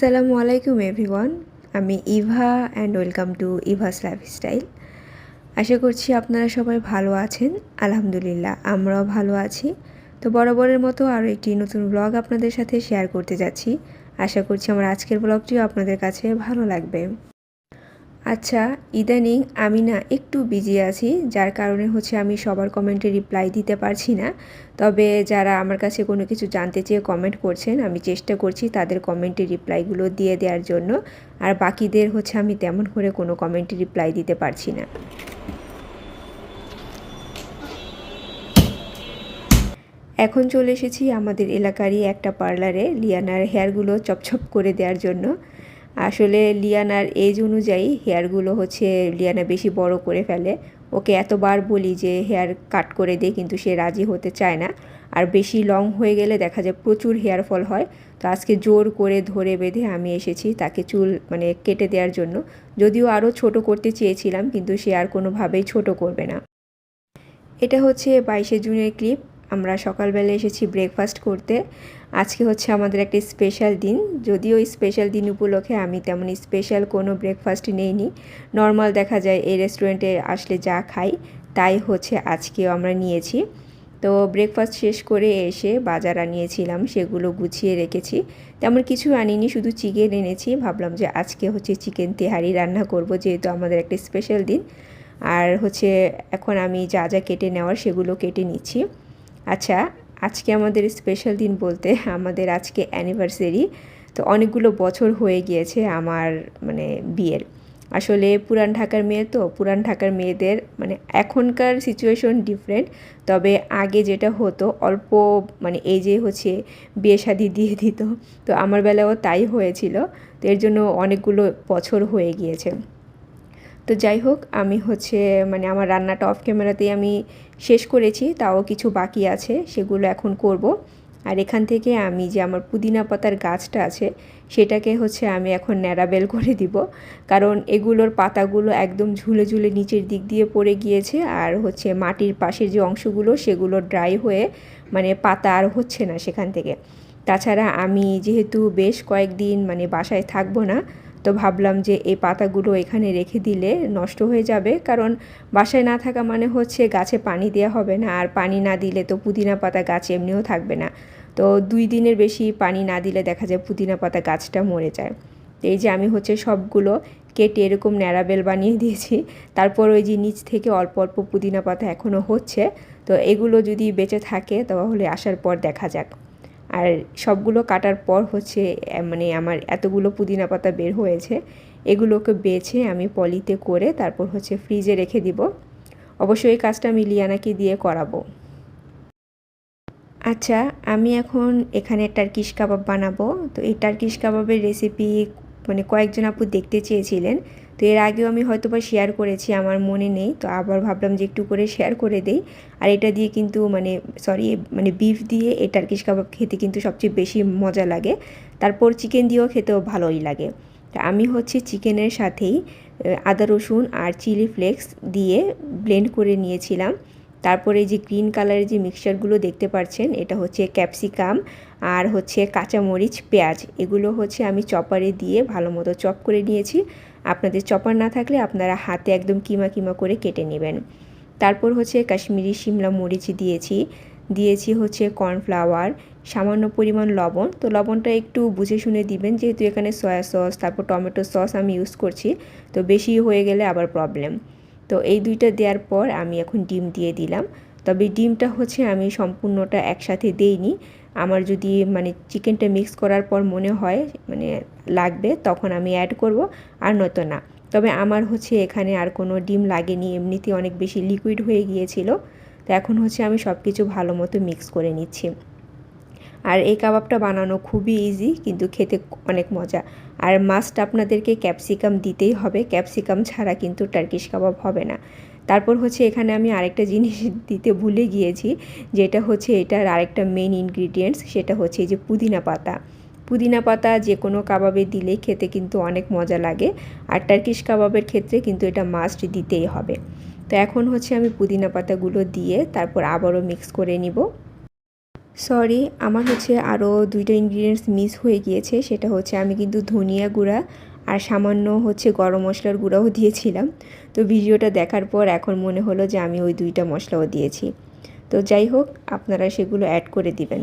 আসসালামু আলাইকুম, এভরিওয়ান। আমি Eva and welcome to Eva's lifestyle আশা করছি আপনারা সবাই ভালো আছেন। আলহামদুলিল্লাহ, আমরাও ভালো আছি। তো বরাবরের মতো আরও একটি নতুন ব্লগ আপনাদের সাথে শেয়ার করতে যাচ্ছি। আশা করছি আমার আজকের ব্লগটিও আপনাদের কাছে ভালো লাগবে। আচ্ছা ইদানিং আমি না একটু বিজি আছি, যার কারণে হচ্ছে আমি সবার কমেন্টে রিপ্লাই দিতে পারছি না। তবে যারা আমার কাছে কোনো কিছু জানতে চেয়ে কমেন্ট করছেন, আমি চেষ্টা করছি তাদের কমেন্টে রিপ্লাইগুলো দিয়ে দেওয়ার জন্য। আর বাকিদের হচ্ছে আমি তেমন করে কোনো কমেন্টে রিপ্লাই দিতে পারছি না। এখন চলে এসেছি আমাদের এলাকারই একটা পার্লারে লিয়ানার হেয়ারগুলো চপচপ করে দেওয়ার জন্য। আসলে লিয়ানার এজ অনুযায়ী হেয়ারগুলো হচ্ছে লিয়ানা বেশি বড় করে ফেলে। ওকে এতবার বলি যে হেয়ার কাট করে দে, কিন্তু সে রাজি হতে চায় না। আর বেশি লং হয়ে গেলে দেখা যায় প্রচুর হেয়ার ফল হয়। তো আজকে জোর করে ধরে বেঁধে আমি এসেছি তাকে চুল মানে কেটে দেওয়ার জন্য। যদিও আরও ছোট করতে চেয়েছিলাম, কিন্তু সে আর কোনোভাবেই ছোট করবে না। এটা হচ্ছে বাইশে জুনের ক্লিপ আমরা সকালবেলা এসেছি ব্রেকফাস্ট করতে। আজকে হচ্ছে আমাদের একটা স্পেশাল দিন। যদিও স্পেশাল দিন উপলক্ষে আমি তেমন স্পেশাল কোনো ব্রেকফাস্ট নেইনি। নর্মাল দেখা যায় এই রেস্টুরেন্টে আসলে যা খাই, তাই হচ্ছে আজকেও আমরা নিয়েছি। তো ব্রেকফাস্ট শেষ করে এসে বাজার আনিয়েছিলাম, সেগুলো গুছিয়ে রেখেছি। তেমন কিছু আনিনি, শুধু চিকেন এনেছি। ভাবলাম যে আজকে হচ্ছে চিকেন তেহারি রান্না করব, যেহেতু আমাদের একটা স্পেশাল দিন। আর হচ্ছে এখন আমি যা যা কেটে নেওয়ার সেগুলো কেটে নিচ্ছি। আচ্ছা আজকে আমাদের স্পেশাল দিন বলতে আমাদের আজকে অ্যানিভার্সারি তো অনেকগুলো বছর হয়ে গিয়েছে আমার মানে বিয়ের। আসলে পুরান ঢাকার মেয়ে তো, পুরান ঢাকার মেয়েদের মানে এখনকার সিচুয়েশন ডিফারেন্ট তবে আগে যেটা হতো, অল্প মানে এই যে হচ্ছে বিয়ে শাদি দিয়ে দিত, তো আমার বেলাও তাই হয়েছিল, তো এর জন্য অনেকগুলো বছর হয়ে গিয়েছে। তো যাই হোক, আমি হচ্ছে মানে আমার রান্নাটা অফ ক্যামেরাতেই আমি শেষ করেছি, তাও কিছু বাকি আছে, সেগুলো এখন করব। আর এখান থেকে আমি যে আমার পুদিনা পাতার গাছটা আছে, সেটাকে হচ্ছে আমি এখন ন্যাড়াবেল করে দিব। কারণ এগুলোর পাতাগুলো একদম ঝুলে ঝুলে নিচের দিক দিয়ে পড়ে গিয়েছে, আর হচ্ছে মাটির পাশের যে অংশগুলো, সেগুলো ড্রাই হয়ে মানে পাতা আর হচ্ছে না সেখান থেকে। তাছাড়া আমি যেহেতু বেশ কয়েকদিন মানে বাসায় থাকব না তো ভাবলাম যে এই পাতাগুলো এখানে রেখে দিলে নষ্ট হয়ে যাবে। কারণ বাসায় না থাকা মানে হচ্ছে গাছে পানি দেওয়া হবে না। আর পানি না দিলে তো পুদিনা পাতা গাছ এমনিও থাকবে না। তো দুই দিনের বেশি পানি না দিলে দেখা যায় পুদিনা পাতা গাছটা মরে যায়। এই যে আমি হচ্ছে সবগুলো কেটে এরকম ন্যাড়াবেল বানিয়ে দিয়েছি। তারপর ওই যে নিচ থেকে অল্প অল্প পুদিনা পাতা এখনও হচ্ছে। তো এগুলো যদি বেঁচে থাকে তাহলে আসার পর দেখা যাক। আর সবগুলো কাটার পর হচ্ছে মানে আমার এতগুলো পুদিনা পাতা বের হয়েছে, এগুলোকে বেছে আমি পলিতে করে তারপর হচ্ছে ফ্রিজে রেখে দিব। অবশ্যই এই কাজটা আমি লিয়ানাকে দিয়ে করাবো। আচ্ছা আমি এখন এখানে টার্কিশ কাবাব বানাবো। তো এই টার্কিশ কাবাবের রেসিপি মানে কয়েকজন আপু দেখতে চেয়েছিলেন। তো এর আগেও আমি হয়তো বা শেয়ার করেছি, আমার মনে নেই। তো আবার ভাবলাম যে একটু করে শেয়ার করে দেই। আর এটা দিয়ে কিন্তু মানে সরি মানে বিফ দিয়ে এই টার্কিশ কাবাব খেতে কিন্তু সবচেয়ে বেশি মজা লাগে। তারপর চিকেন দিয়েও খেতেও ভালোই লাগে। তা আমি হচ্ছে চিকেনের সাথেই আদা রসুন আর চিলি ফ্লেক্স দিয়ে ব্লেন্ড করে নিয়েছিলাম। তারপরে যে গ্রিন কালারের যে মিক্সচারগুলো দেখতে পাচ্ছেন এটা হচ্ছে ক্যাপসিকাম আর হচ্ছে কাঁচামরিচ, পেঁয়াজ। এগুলো হচ্ছে আমি চপারে দিয়ে ভালো মতো চপ করে নিয়েছি। আপনাদের চপার না থাকলে আপনারা হাতে একদম কিমা কিমা করে কেটে নেবেন। তারপর হচ্ছে কাশ্মীরি শিমলা মরিচ দিয়েছি। দিয়েছি হচ্ছে কর্নফ্লাওয়ার, সামান্য পরিমাণ লবণ। তো লবণটা একটু বুঝে শুনে দিবেন, যেহেতু এখানে সয়া সস, তারপর টমেটো সস আমি ইউজ করছি। তো বেশি হয়ে গেলে আবার প্রবলেম তো এই দুইটা দেওয়ার পর আমি এখন ডিম দিয়ে দিলাম। তবে ডিমটা হচ্ছে আমি সম্পূর্ণটা একসাথে দেইনি। আমার যদি মানে চিকেনটা মিক্স করার পর মনে হয় মানে লাগবে, তখন আমি অ্যাড করব, আর নয়তো না। তবে আমার হচ্ছে এখানে আর কোনো ডিম লাগেনি, এমনিতে অনেক বেশি লিকুইড হয়ে গিয়েছিল। তো এখন হচ্ছে আমি সব কিছু ভালো মতো মিক্স করে নিচ্ছি। আর এই কাবাবটা বানানো খুবই ইজি কিন্তু খেতে অনেক মজা। আর মাস্ট আপনাদেরকে ক্যাপসিকাম দিতেই হবে। ক্যাপসিকাম ছাড়া কিন্তু টার্কিশ কাবাব হবে না। তারপর হচ্ছে এখানে আমি আরেকটা জিনিস দিতে ভুলে গিয়েছি, যেটা হচ্ছে এটার আরেকটা মেন ইনগ্রিডিয়েন্টস সেটা হচ্ছে এই যে পুদিনা পাতা। পুদিনা পাতা যে কোনো কাবাবে দিলেই খেতে কিন্তু অনেক মজা লাগে, আর টার্কিশ কাবাবের ক্ষেত্রে কিন্তু এটা মাস্ট দিতেই হবে। তো এখন হচ্ছে আমি পুদিনা পাতাগুলো দিয়ে তারপর আবারও মিক্স করে নিব। সরি আমার হচ্ছে আরও দুইটা ইনগ্রিডিয়েন্টস মিস হয়ে গিয়েছে, সেটা হচ্ছে আমি কিন্তু ধনিয়া গুঁড়া আর সামান্য হচ্ছে গরম মশলার গুঁড়াও দিয়েছিলাম। তো ভিডিওটা দেখার পর এখন মনে হলো যে আমি ওই দুইটা মশলাও দিয়েছি। তো যাই হোক, আপনারা সেগুলো অ্যাড করে দিবেন।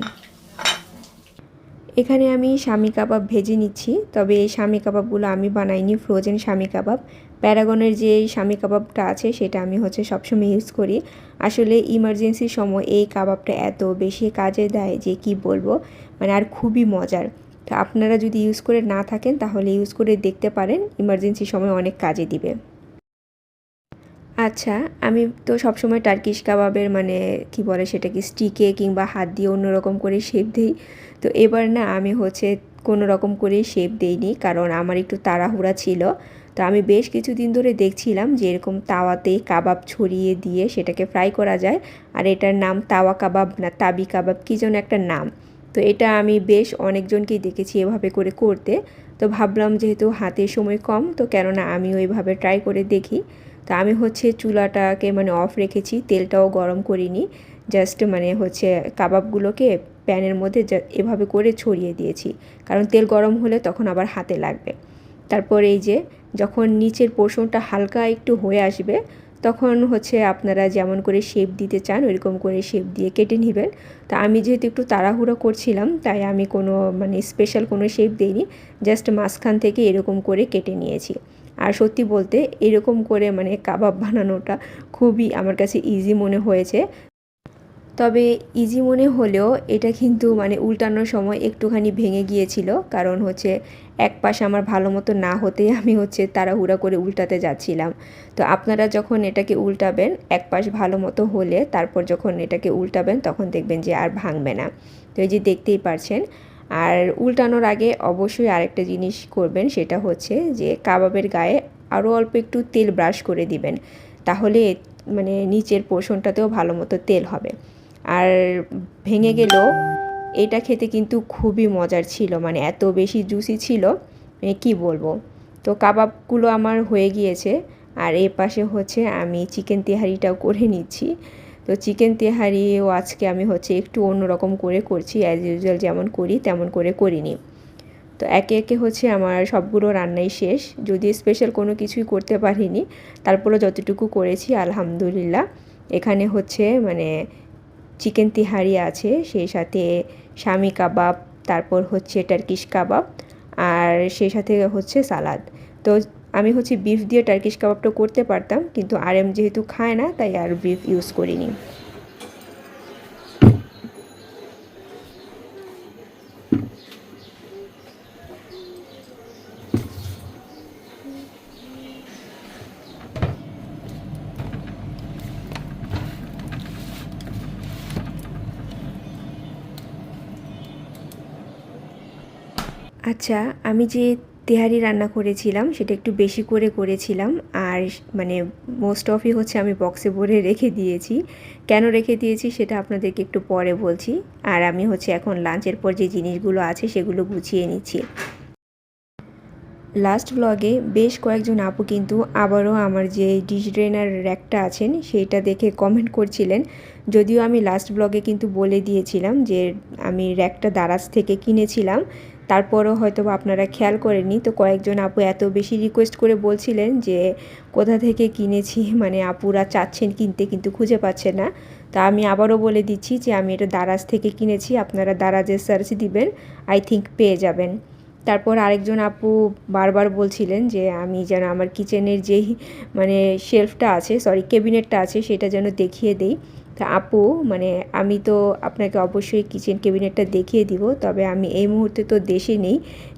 এখানে আমি স্বামী কাবাব ভেজে নিচ্ছি, তবে এই স্বামী কাবাবগুলো আমি বানাইনি ফ্রোজেন স্বামী কাবাব। প্যারাগনের যে স্বামী কাবাবটা আছে, সেটা আমি হচ্ছে সবসময় ইউজ করি। আসলে ইমার্জেন্সির সময় এই কাবাবটা এত বেশি কাজে দেয় যে কি বলব? মানে আর খুবই মজার। তো আপনারা যদি ইউজ করে না থাকেন, তাহলে ইউজ করে দেখতে পারেন ইমার্জেন্সির সময় অনেক কাজে দিবে। আচ্ছা আমি তো সবসময় টার্কিশ কাবাবের মানে কি বলে সেটা কি স্টিকে কিংবা হাত দিয়ে অন্যরকম করে শেপ দিই। তো এবার না, আমি হচ্ছে কোনো রকম করে শেপ দেইনি, কারণ আমার একটু তাড়াহুড়া ছিল। তো আমি বেশ কিছুদিন ধরে দেখছিলাম যে এরকম তাওয়াতে কাবাব ছড়িয়ে দিয়ে সেটাকে ফ্রাই করা যায়, আর এটার নাম তাওয়া কাবাব না, তাবি কাবাব, কী যেন একটা নাম। তো এটা আমি বেশ অনেকজনকেই দেখেছি এভাবে করে করতে। তো ভাবলাম যেহেতু হাতে সময় কম, তো কেননা আমি ওইভাবে ট্রাই করে দেখি। তো আমি হচ্ছে চুলাটাকে মানে অফ রেখেছি, তেলটাও গরম করিনি। জাস্ট মানে হচ্ছে কাবাবগুলোকে প্যানের মধ্যে এভাবে করে ছড়িয়ে দিয়েছি। কারণ তেল গরম হলে তখন আবার হাতে লাগবে। তারপর এই যে, যখন নিচের পোর্শনটা হালকা একটু হয়ে আসবে তখন হচ্ছে আপনারা যেমন করে শেপ দিতে চান, ওইরকম করে শেপ দিয়ে কেটে নেবেন। তা আমি যেহেতু একটু তাড়াহুড়ো করছিলাম, তাই আমি কোনো মানে স্পেশাল কোনো শেপ দিইনি জাস্ট মাঝখান থেকে এরকম করে কেটে নিয়েছি। আর সত্যি বলতে এরকম করে মানে কাবাব বানানোটা খুবই আমার কাছে ইজি মনে হয়েছে। তবে ইজি মনে হলেও এটা কিন্তু মানে উল্টানোর সময় একটুখানি ভেঙে গিয়েছিল। কারণ হচ্ছে এক পাশ আমার ভালো মতো না হতেই আমি হচ্ছে তাড়াহুড়া করে উল্টাতে যাচ্ছিলাম। তো আপনারা যখন এটাকে উল্টাবেন, এক পাশ ভালো মতো হলে তারপর যখন এটাকে উল্টাবেন, তখন দেখবেন যে আর ভাঙবে না। তো এই যে দেখতেই পারছেন, আর উল্টানোর আগে অবশ্যই আরেকটা জিনিস করবেন, সেটা হচ্ছে যে কাবাবের গায়ে আরও অল্প একটু তেল ব্রাশ করে দিবেন। তাহলে মানে নিচের পোষণটাতেও ভালো মতো তেল হবে। আর ভেঙে গেলেও এটা খেতে কিন্তু খুবই মজার ছিল মানে এত বেশি জুসি ছিল মানে কী বলব? তো কাবাবগুলো আমার হয়ে গিয়েছে, আর এ পাশে হচ্ছে আমি চিকেন তেহারিটাও করে নিচ্ছি। তো চিকেন তেহারিও আজকে আমি হচ্ছে একটু অন্যরকম করে করছি অ্যাজ ইউজুয়াল যেমন করি, তেমন করে করিনি। তো একে একে হচ্ছে আমার সবগুলো রান্নাই শেষ, যদি স্পেশাল কোনো কিছুই করতে পারিনি তারপরে যতটুকু করেছি, আলহামদুলিল্লাহ। এখানে হচ্ছে মানে চিকেন তিহারি আছে, সেই সাথে স্বামী কাবাব, তারপর হচ্ছে টার্কিশ কাবাব, আর সেই সাথে হচ্ছে সালাদ। তো আমি হচ্ছে বিফ দিয়ে টার্কিশ কাবাবটা করতে পারতাম, কিন্তু আর এম যেহেতু খায় না, তাই আর বিফ ইউজ করিনি। আচ্ছা আমি যে তেহারি রান্না করেছিলাম, সেটা একটু বেশি করে করেছিলাম। আর মানে মোস্ট অফই হচ্ছে আমি বক্সে ভরে রেখে দিয়েছি। কেন রেখে দিয়েছি সেটা আপনাদেরকে একটু পরে বলছি। আর আমি হচ্ছে এখন লাঞ্চের পর যে জিনিসগুলো আছে, সেগুলো গুছিয়ে নিচ্ছি। লাস্ট ব্লগে বেশ কয়েকজন আপু কিন্তু আবারও আমার যে ডিশ ড্রেনার র্যাকটা আছেন, সেইটা দেখে কমেন্ট করছিলেন। যদিও আমি লাস্ট ব্লগে কিন্তু বলে দিয়েছিলাম যে আমি র্যাকটা দারাজ থেকে কিনেছিলাম। তারপরও হয়তো আপনারা খেয়াল করেননি। তো কয়েকজন আপু এত বেশি রিকোয়েস্ট করে বলছিলেন যে, কোথা থেকে কিনেছি? মানে আপুরা চাচ্ছেন কিনতে কিন্তু খুঁজে পাচ্ছে না। তা আমি আবারও বলে দিচ্ছি যে, আমি এটা দারাজ থেকে কিনেছি। আপনারা দারাজের সার্চ দিবেন আই থিঙ্ক পেয়ে যাবেন। তারপর আরেকজন আপু বারবার বলছিলেন যে, আমি যেন আমার কিচেনের যেই মানে শেলফটা আছে সরি কেবিনেটটা আছে, সেটা যেন দেখিয়ে দেই। তা আপু মানে আমি তো আপনাকে অবশ্যই কিচেন ক্যাবিনেটটা দেখিয়ে দিব, তবে আমি এই মুহূর্তে তো দেশে নেই,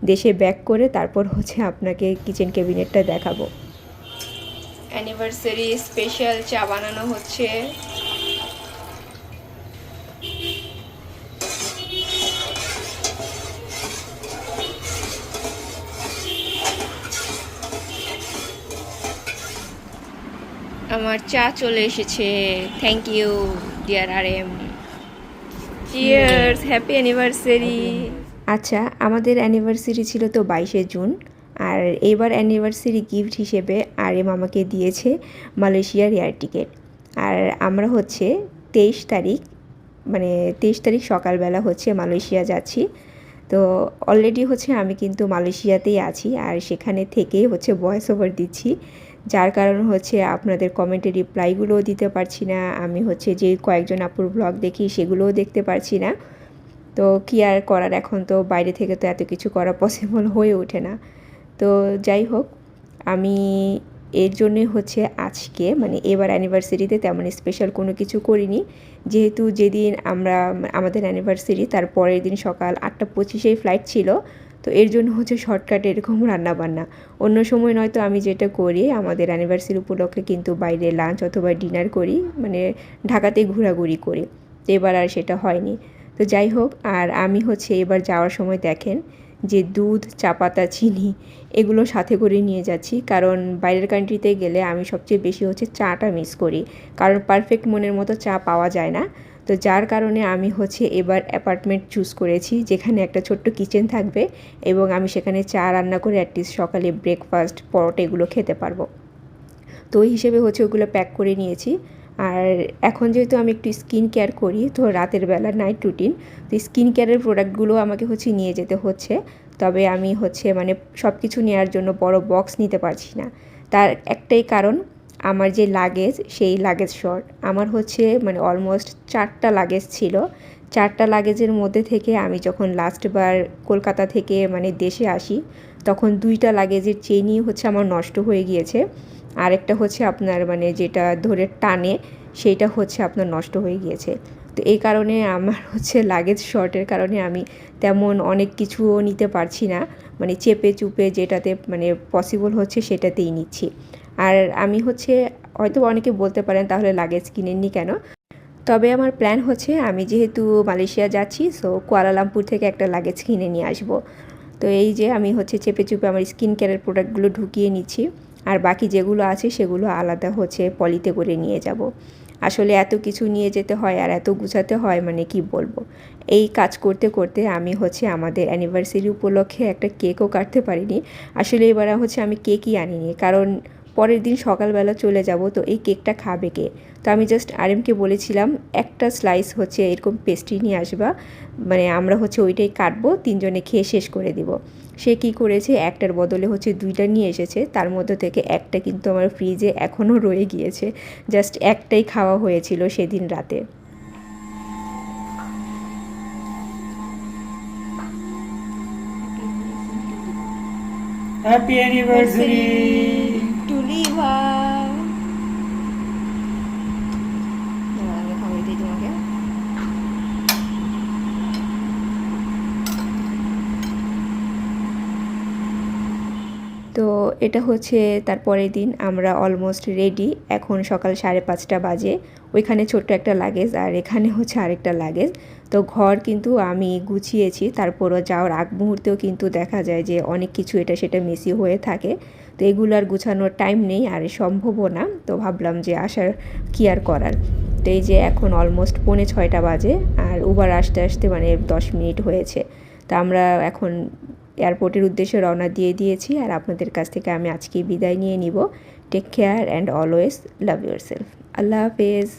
দেশে ব্যাক করে তারপর হচ্ছে আপনাকে কিচেন ক্যাবিনেটটা দেখাবো। অ্যানিভার্সারি স্পেশাল চা বানানো হচ্ছে। আমার চা চলে এসেছে। থ্যাংক ইউ ডিয়ার আর এম চিয়ার্স হ্যাপি অ্যানিভার্সারি আচ্ছা আমাদের অ্যানিভার্সারি ছিল তো বাইশে জুন, আর এবার অ্যানিভার্সারি গিফট হিসেবে আর এম আমাকে দিয়েছে মালয়েশিয়ার এয়ার টিকিট আর আমরা হচ্ছে তেইশ তারিখ মানে তেইশ তারিখ সকালবেলা হচ্ছে মালয়েশিয়া যাচ্ছি। তো অলরেডি হচ্ছে আমি কিন্তু মালয়েশিয়াতেই আছি, আর সেখানে থেকেই হচ্ছে ভয়েস ওভার দিচ্ছি। যার কারণ হচ্ছে আপনাদের কমেন্টে রিপ্লাইগুলোও দিতে পারছি না। আমি হচ্ছে যে কয়েকজন আপুর ব্লগ দেখি সেগুলোও দেখতে পারছি না। তো কী আর করার এখন তো বাইরে থেকে তো এত কিছু করা পসিবল হয়ে ওঠে না। তো যাই হোক, আমি এর জন্যে হচ্ছে আজকে মানে এবার অ্যানিভার্সারিতে তেমন স্পেশাল কোনো কিছু করিনি। যেহেতু যেদিন আমরা, আমাদের অ্যানিভার্সারি তার পরের দিন সকাল আটটা পঁচিশেই ফ্লাইট ছিল। তো এর জন্য হচ্ছে শর্টকাটে এরকম রান্নাবান্না। অন্য সময় নয়তো আমি যেটা করি, আমাদের অ্যানিভার্সারি উপলক্ষে কিন্তু বাইরে লাঞ্চ অথবা ডিনার করি মানে ঢাকাতে ঘোরাঘুরি করি। তো এবার আর সেটা হয়নি। তো যাই হোক, আর আমি হচ্ছে এবার যাওয়ার সময় দেখেন যে দুধ, চা পাতা, চিনি এগুলো সাথে করে নিয়ে যাচ্ছি। কারণ বাইরের কান্ট্রিতে গেলে আমি সবচেয়ে বেশি হচ্ছে চাটা মিস করি। কারণ পারফেক্ট মনের মতো চা পাওয়া যায় না। তো যার কারণে আমি হচ্ছে এবার অ্যাপার্টমেন্ট চুজ করেছি, যেখানে একটা ছোট্ট কিচেন থাকবে এবং আমি সেখানে চা রান্না করে অ্যাটলিস্ট সকালে ব্রেকফাস্ট পরোটা এগুলো খেতে পারব। তো ওই হিসেবে হচ্ছে ওগুলো প্যাক করে নিয়েছি। আর এখন যেহেতু আমি একটু স্কিন কেয়ার করি, তো রাতের বেলা নাইট রুটিন তো স্কিন কেয়ারের প্রোডাক্টগুলো আমাকে হচ্ছে নিয়ে যেতে হচ্ছে। তবে আমি হচ্ছে মানে সব কিছু নেওয়ার জন্য বড় বক্স নিতে পারছি না। তার একটাই কারণ আমার যে লাগেজ সেই লাগেজ শর্ট আমার হচ্ছে মানে অলমোস্ট চারটা লাগেজ ছিল। চারটা লাগেজের মধ্যে থেকে আমি যখন লাস্টবার কলকাতা থেকে মানে দেশে আসি, তখন দুইটা লাগেজের চেনই হচ্ছে আমার নষ্ট হয়ে গিয়েছে। আরেকটা হচ্ছে আপনার মানে যেটা ধরে টানে, সেইটা হচ্ছে আপনার নষ্ট হয়ে গিয়েছে। তো এই কারণে আমার হচ্ছে লাগেজ শর্টের কারণে আমি তেমন অনেক কিছুও নিতে পারছি না। মানে চেপে চুপে যেটাতে মানে পসিবল হচ্ছে সেটাতেই নিচ্ছি। আর আমি হচ্ছে হয়তো অনেকে বলতে পারেন তাহলে লাগেজ কিনেননি কেন? তবে আমার প্ল্যান হচ্ছে আমি যেহেতু মালয়েশিয়া যাচ্ছি সো কুয়ালালামপুর থেকে একটা লাগেজ কিনে নিয়ে আসব। তো এই যে আমি হচ্ছে চেপে চুপে আমার স্কিন কেয়ারের প্রোডাক্টগুলো ঢুকিয়ে নিচ্ছি, আর বাকি যেগুলো আছে সেগুলো আলাদা হচ্ছে পলিতে করে নিয়ে যাব। আসলে এত কিছু নিয়ে যেতে হয় আর এত গুছাতে হয় মানে কি বলব? এই কাজ করতে করতে আমি হচ্ছে আমাদের অ্যানিভার্সারি উপলক্ষে একটা কেকও কাটতে পারিনি। আসলে এবার হচ্ছে আমি কেকই আনিনি, কারণ পরের দিন সকালবেলা চলে যাব, তো এই কেকটা খাবে কে? তো আমি জাস্ট আরএমকে বলেছিলাম, একটা স্লাইস হচ্ছে এরকম পেস্ট্রি নিয়ে আসবা মানে আমরা হচ্ছে ওইটাই কাটবো, তিনজনে খেয়ে শেষ করে দিব। সে কি করেছে, একটার বদলে হচ্ছে দুইটা নিয়ে এসেছে, তার মধ্যে থেকে একটা কিন্তু আমার ফ্রিজে এখনও রয়ে গিয়েছে জাস্ট একটাই খাওয়া হয়েছিল সেদিন রাতে। হ্যাপি অ্যানিভার্সারি 意 এটা হচ্ছে তার পরের দিন, আমরা অলমোস্ট রেডি এখন সকাল সাড়ে পাঁচটা বাজে। ওইখানে ছোট্ট একটা লাগেজ আর এখানে হচ্ছে আরেকটা লাগেজ তো ঘর কিন্তু আমি গুছিয়েছি। তারপরও যাওয়ার আগ মুহূর্তেও কিন্তু দেখা যায় যে অনেক কিছু এটা সেটা মেসি হয়ে থাকে। তো এগুলো আর গুছানোর টাইম নেই আর সম্ভবও না। তো ভাবলাম যে আসার কি আর করার। তো এই যে এখন অলমোস্ট পৌনে ছয়টা বাজে আর উবার আসতে আসতে মানে দশ মিনিট হয়েছে। তা আমরা এখন এয়ারপোর্টের উদ্দেশ্যে রওনা দিয়ে দিয়েছি আর আপনাদের কাছ থেকে আমি আজকে বিদায় নিয়ে নিব। Take care and always love yourself আল্লাহ হাফেজ।